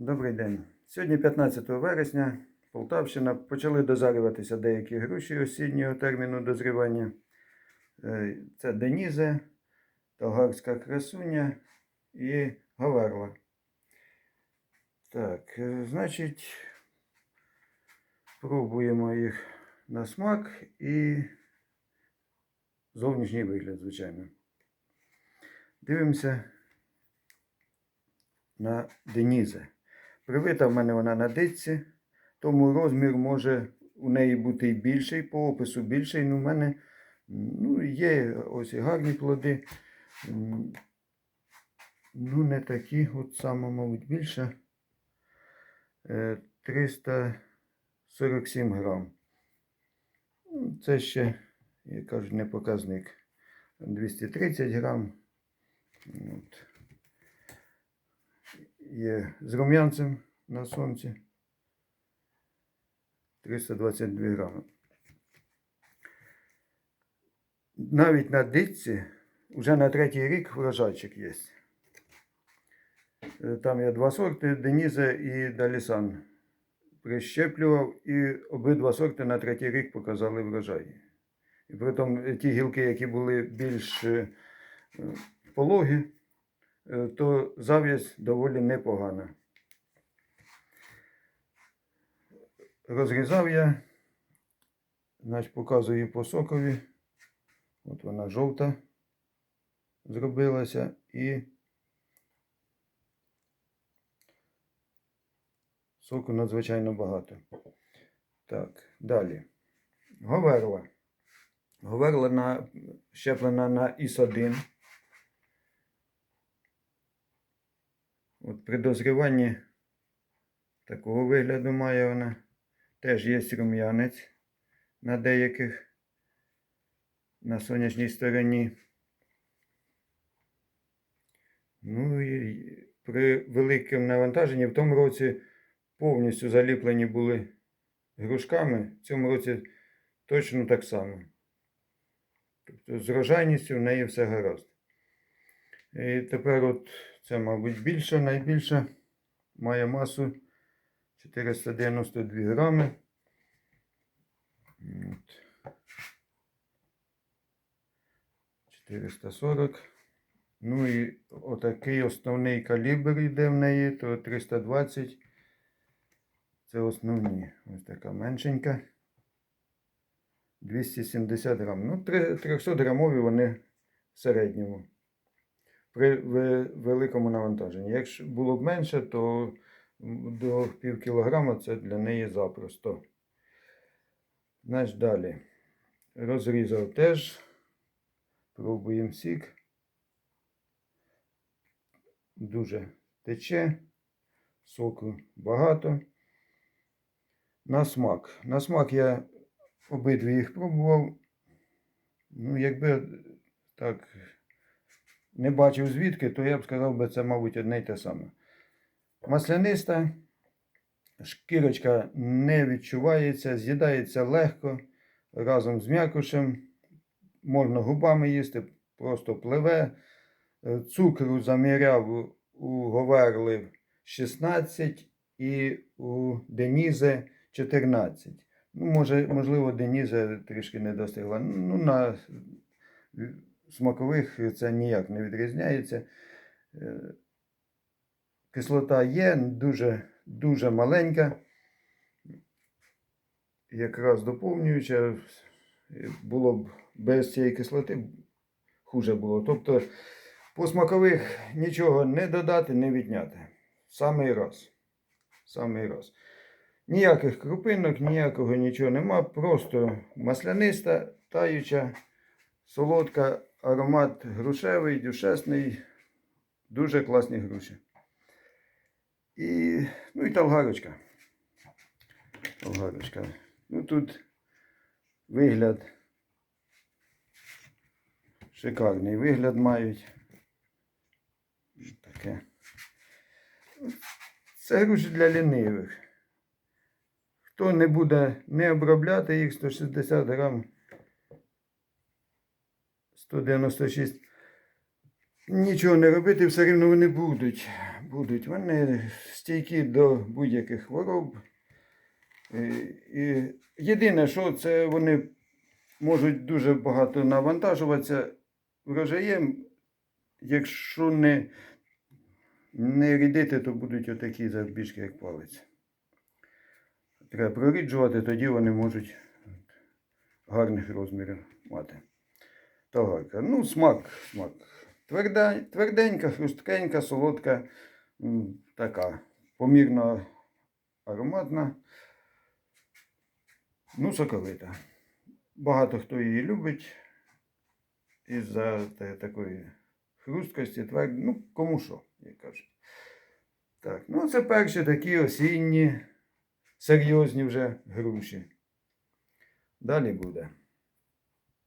Добрий день. Сьогодні 15 вересня, Полтавщина. Почали дозарюватися деякі груші осіннього терміну дозрівання. Е, Це Денізе, Талгарська красуня і Гаверла. Так, е, значить, пробуємо їх на смак і зовнішній вигляд, звичайно. Дивимося на Денізе. Привита в мене вона на дитці, тому розмір може у неї бути і більший, по опису більший. Ну, в мене ну, є ось і гарні плоди. Ну, не такі, от саме, мабуть, більше. Е, 347 грам. Ну, Це ще, як кажуть, не показник. 230 грам. От є з рум'янцем на сонці 322 грами. Навіть на дитці вже на третій рік врожайчик є. Е, Там є два сорти Деніза і Далісан. Прищеплював і обидва сорти на третій рік показали врожай. І при тому ті гілки, які були більш е, е, пологі, е, то зав'язь доволі непогана. Розрізав я, значить, показую по сокові. От вона жовта зробилася і соку надзвичайно багато. Так, далі. Говерла. Говерла на, щеплена на ІС-1. От при дозріванні такого вигляду має вона. Теж є рум'янець на деяких на сонячній стороні. Ну і при великому навантаженні в тому році повністю заліплені були грушками. В цьому році точно так само. Тобто з рожайністю в неї все гаразд. І тепер от це, мабуть, більше, найбільше має масу 492 грами. От. 440. Ну і отакий основний калібр йде в неї, то 320. Це основні. Ось така меншенька. 270 грам. Ну, 300 грамові вони в середньому. При великому навантаженні. Якщо було б менше, то до пів кілограма це для неї запросто. Значить, далі. Розрізав теж. Пробуємо сік. Дуже тече. Соку багато. На смак. На смак я обидві їх пробував. Ну, якби так не бачив звідки, то я б сказав би, це, мабуть, одне й те саме. Масляниста, шкірочка не відчувається, з'їдається легко разом з м'якушем. Можна губами їсти, просто пливе. Цукру заміряв у Говерли 16 і у Денізе 14. Ну, може, можливо, Денізе трішки не достигла. Ну, на смакових це ніяк не відрізняється. Е, Кислота є, дуже, дуже маленька. Якраз доповнююча. Було б без цієї кислоти хуже було. Тобто по смакових нічого не додати, не відняти. Самий раз. Самий раз. Ніяких крупинок, ніякого нічого нема. Просто масляниста, таюча, солодка, аромат грушевий, дюшесний. Дуже класні груші. І, ну і талгарочка. Талгарочка. Ну тут вигляд. Шикарний вигляд мають. Таке. Це груші для лінивих. Хто не буде не обробляти їх 160 грам 196. Нічого не робити, все рівно вони будуть. будуть. Вони стійкі до будь-яких хвороб. І, і єдине, що це вони можуть дуже багато навантажуватися врожаєм, якщо не, не рідити, то будуть отакі завбільшки, як палець. Треба проріджувати, тоді вони можуть гарних розмірів мати. Тагарка. Ну, смак, смак. Тверда, тверденька, хрусткенька, солодка, така, помірно ароматна. Ну, соковита. Багато хто її любить із-за такої хрусткості, твер... ну, кому що, як кажуть. Так, ну це перші такі осінні, серйозні вже груші. Далі буде.